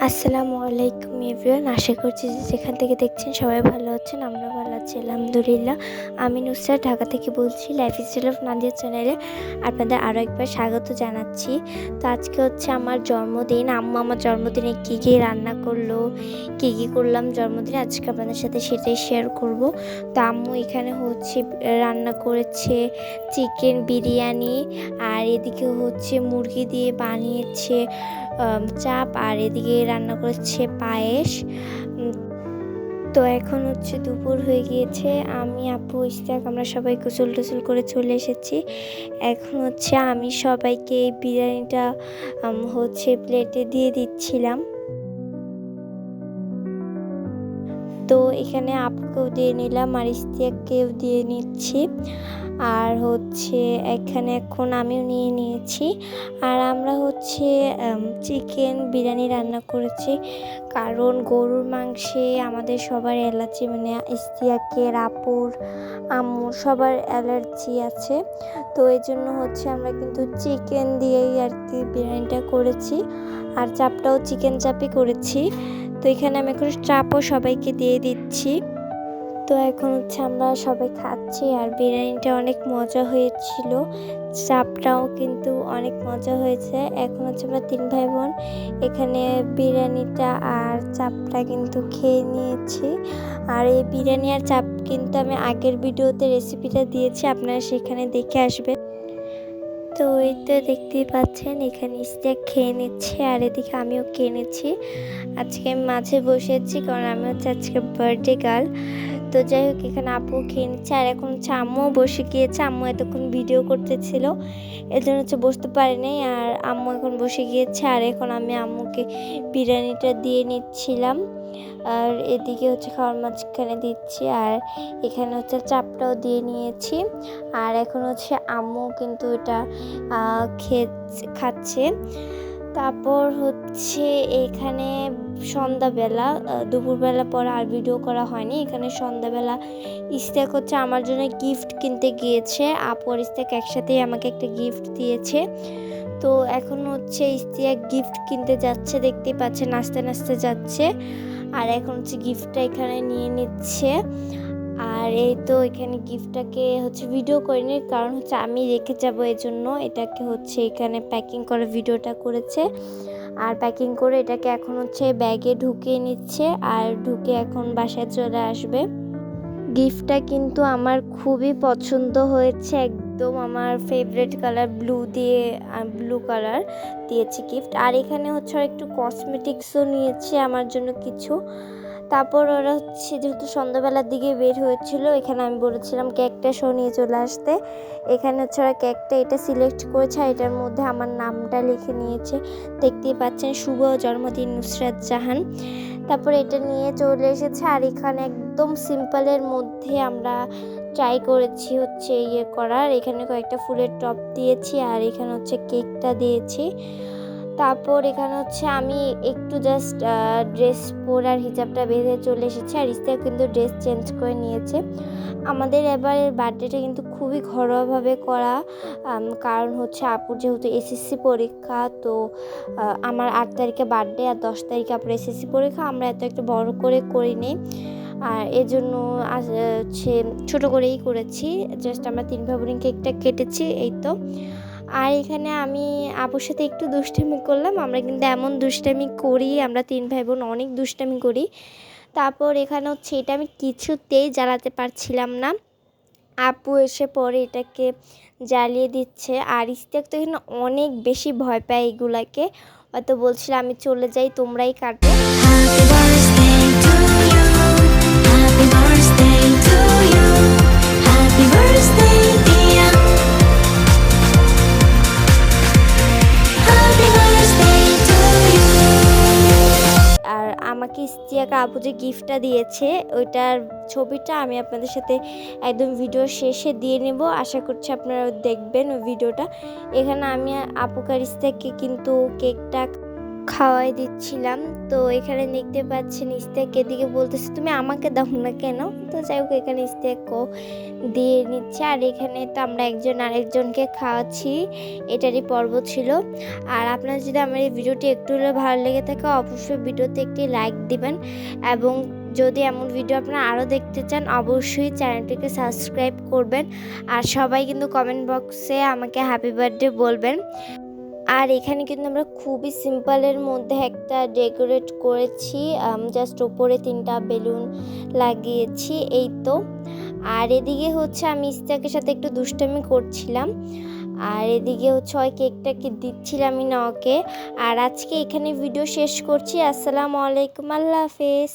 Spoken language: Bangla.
আসসালামু আলাইকুম এভরিওয়ান, আশা করছি যে যেখান থেকে দেখছেন সবাই ভালো আছেন, আমরা ভালো আছি, আলহামদুলিল্লাহ। আমি নুসরাত, ঢাকা থেকে বলছি লাইফ স্টাইল অফ নাদিয়া চ্যানেলে আপনাদের আরও একবার স্বাগত জানাচ্ছি। তো আজকে হচ্ছে আমার জন্মদিন, আম্মু আমার জন্মদিনে কী কী রান্না করল, কী কী করলাম জন্মদিনে আজকে আপনাদের সাথে সেটাই শেয়ার করব। তো আম্মু এখানে হচ্ছে রান্না করেছে চিকেন বিরিয়ানি, আর এদিকে হচ্ছে মুরগি দিয়ে বানিয়েছে চাপ, আর এদিকে রান্না করছে পায়েস। তো এখন হচ্ছে দুপুর হয়ে গিয়েছে। আমি, আপু, ইস্তাক, আমরা সবাই গোসল টোসল করে চলে এসেছি। এখন হচ্ছে আমি সবাইকে এই বিরিয়ানিটা হচ্ছে প্লেটে দিয়ে দিচ্ছিলাম। তো এখানে আপুকেও দিয়ে নিলাম, আর ইস্তিয়াককেও দিয়ে নিচ্ছি। আর হচ্ছে এখানে এখন আমিও নিয়ে নিয়েছি। আর আমরা হচ্ছে চিকেন বিরিয়ানি রান্না করেছি। কারণ গরুর মাংসে আমাদের সবার অ্যালার্জি মানে ইস্তিয়াকের, আপুর, আম্মুর সবার অ্যালার্জি আছে। তো এই জন্য হচ্ছে আমরা কিন্তু চিকেন দিয়েই আর কি বিরিয়ানিটা করেছি। আর চাপটাও চিকেন চাপই করেছি। তো এখানে আমি এখন চাপও সবাইকে দিয়ে দিচ্ছি। তো এখন হচ্ছে আমরা সবাই খাচ্ছি আর বিরিয়ানিটা অনেক মজা হয়েছিল। চাপটাও কিন্তু অনেক মজা হয়েছে। এখন হচ্ছে আমরা তিন ভাই বোন এখানে বিরিয়ানিটা আর চাপটা কিন্তু খেয়ে নিয়েছি। আর এই বিরিয়ানি আর চাপ কিন্তু আমি আগের ভিডিওতে রেসিপিটা দিয়েছি, আপনারা সেখানে দেখে আসবেন। তো এই তো দেখতেই পাচ্ছেন, এখানে স্টেক খেয়ে নিচ্ছে, আর এদিকে আমিও খেয়ে নিচ্ছি। আজকে আমি মাঝে বসেছি কারণ আমি হচ্ছে আজকে বার্থডে গার্ল তো যাই হোক, এখানে আপু খেয়ে নিচ্ছে, আর এখন হচ্ছে আম্মুও বসে গিয়েছে, আম্মু এতক্ষণ ভিডিও করতেছিল এর জন্য হচ্ছে বসতে পারেনি আর আম্মু এখন বসে গিয়েছে, আর এখন আমি আম্মুকে বিরিয়ানিটা দিয়ে নিচ্ছিলাম। আর এদিকে হচ্ছে খাওয়ার মাঝখানে দিচ্ছি আর এখানে হচ্ছে চাপটাও দিয়ে নিয়েছি। আর এখন হচ্ছে আম্মু কিন্তু এটা খেয়ে খাচ্ছে। তারপর হচ্ছে এখানে সন্ধ্যাবেলা দুপুরবেলা পর আর ভিডিও করা হয়নি। এখানে সন্ধ্যাবেলা ইস্তেক হচ্ছে আমার জন্য গিফট কিনতে গিয়েছে। আপু আর ইস্তেক একসাথেই আমাকে একটা গিফট দিয়েছে। তো এখন হচ্ছে ইস্তিয়াক গিফট কিনতে যাচ্ছে, দেখতেই পাচ্ছে, নাচতে নাচতে যাচ্ছে। আর এখন হচ্ছে গিফটটা এখানে নিয়ে নিচ্ছে। আর এই তো এখানে গিফটটাকে হচ্ছে ভিডিও করিনি, কারণ হচ্ছে আমি রেখে যাব এই জন্য এটাকে হচ্ছে এখানে প্যাকিং করে ভিডিওটা করেছে। আর প্যাকিং করে এটাকে এখন হচ্ছে ব্যাগে ঢুকিয়ে নিচ্ছে আর ঢুকে এখন বাসায় চলে আসবে। গিফটটা কিন্তু আমার খুবই পছন্দ হয়েছে একদম আমার ফেভারেট কালার ব্লু দিয়ে ব্লু কালার দিয়েছি গিফট আর এখানে হচ্ছে আর একটু কসমেটিক্সও নিয়েছে আমার জন্য কিছু। তারপর ওরা হচ্ছে যেহেতু সন্ধ্যাবেলার দিকে বের হয়েছিল, এখানে আমি বলেছিলাম কেকটা শো নিয়ে চলে আসতে। এখানে হচ্ছে ওরা কেকটা এটা সিলেক্ট করেছে এটার মধ্যে আমার নামটা লিখে নিয়েছে। দেখতেই পাচ্ছেন, শুভ জন্মদিন, নুসরাত জাহান। তারপর এটা নিয়ে চলে এসেছে আর এখানে একদম সিম্পলের মধ্যে আমরা ট্রাই করেছি হচ্ছে ইয়ে করার। এখানে কয়েকটা ফুলের টপ দিয়েছি আর এখানে হচ্ছে কেকটা দিয়েছি। তারপর এখানে হচ্ছে আমি একটু জাস্ট ড্রেস পরে আর হিজাবটা বেঁধে চলে এসেছি আর ইস্তা কিন্তু ড্রেস চেঞ্জ করে নিয়েছে। আমাদের এবারের বার্থডেটা কিন্তু খুবই ঘরোয়াভাবে করা কারণ হচ্ছে আপুর যেহেতু এসএসসি পরীক্ষা, তো আমার আট তারিখে বার্থডে আর দশ তারিখে আপুর এসএসসি পরীক্ষা, আমরা এত একটু বড় করে করি করিনি। আর এজন্য হচ্ছে ছোটো করেই করেছি জাস্ট আমরা তিন ভাই কেকটা কেটেছি, এই তো। আর এখানে আমি আপুর সাথে একটু দুষ্টামি করলাম। আমরা কিন্তু এমন দুষ্টামি করি, আমরা তিন ভাই বোন অনেক দুষ্টামি করি। তারপর এখানে হচ্ছে এটা আমি কিছুতেই জ্বালাতে পারছিলাম না। আপু এসে পরে এটাকে জ্বালিয়ে দিচ্ছে। আর ইস্তেক তো এখানে অনেক বেশি ভয় পায় এগুলাকে। হয়তো বলছিল, আমি চলে যাই, তোমরাই কাটো আমাকে ইস্তিয়াকা আপু যে গিফটটা দিয়েছে, ওইটার ছবিটা আমি আপনাদের সাথে একদম ভিডিও শেষে দিয়ে নেব। আশা করছি আপনারা দেখবেন ওই ভিডিওটা এখানে আমি আপুকার ইস্তিয়াকে কিন্তু কেকটা খাওয়াই দিচ্ছিলাম। তো এখানে দেখতে পাচ্ছেন ইস্তেক এদিকে বলতেছে, তুমি আমাকে দাও না কেন? তো যাই হোক, এখানে ইস্তেকও দিয়ে নিচ্ছে। আর এখানে তো আমরা একজন আরেকজনকে খাওয়াচ্ছি। এটারই পর্ব ছিল। আর আপনার যদি আমার এই ভিডিওটি একটু হলেও ভালো লেগে থাকে, অবশ্যই ভিডিওতে একটি লাইক দিবেন। এবং যদি এমন ভিডিও আপনারা আরও দেখতে চান, অবশ্যই চ্যানেলটিকে সাবস্ক্রাইব করবেন। আর সবাই কিন্তু কমেন্ট বক্সে আমাকে হ্যাপি বার্থডে বলবেন। আর এখানে কিন্তু আমরা খুবই সিম্পলের মধ্যে একটা ডেকোরেট করেছি। জাস্ট ওপরে তিনটা বেলুন লাগিয়েছি, এই তো। আর এদিকে হচ্ছে আমি ইস্তাকের সাথে একটু দুষ্টামি করছিলাম। আর এদিকে হচ্ছে ওই কেকটাকে দিচ্ছিলামই না ওকে আর আজকে এখানে ভিডিও শেষ করছি। আসসালামু আলাইকুম, আল্লাহ হাফেজ।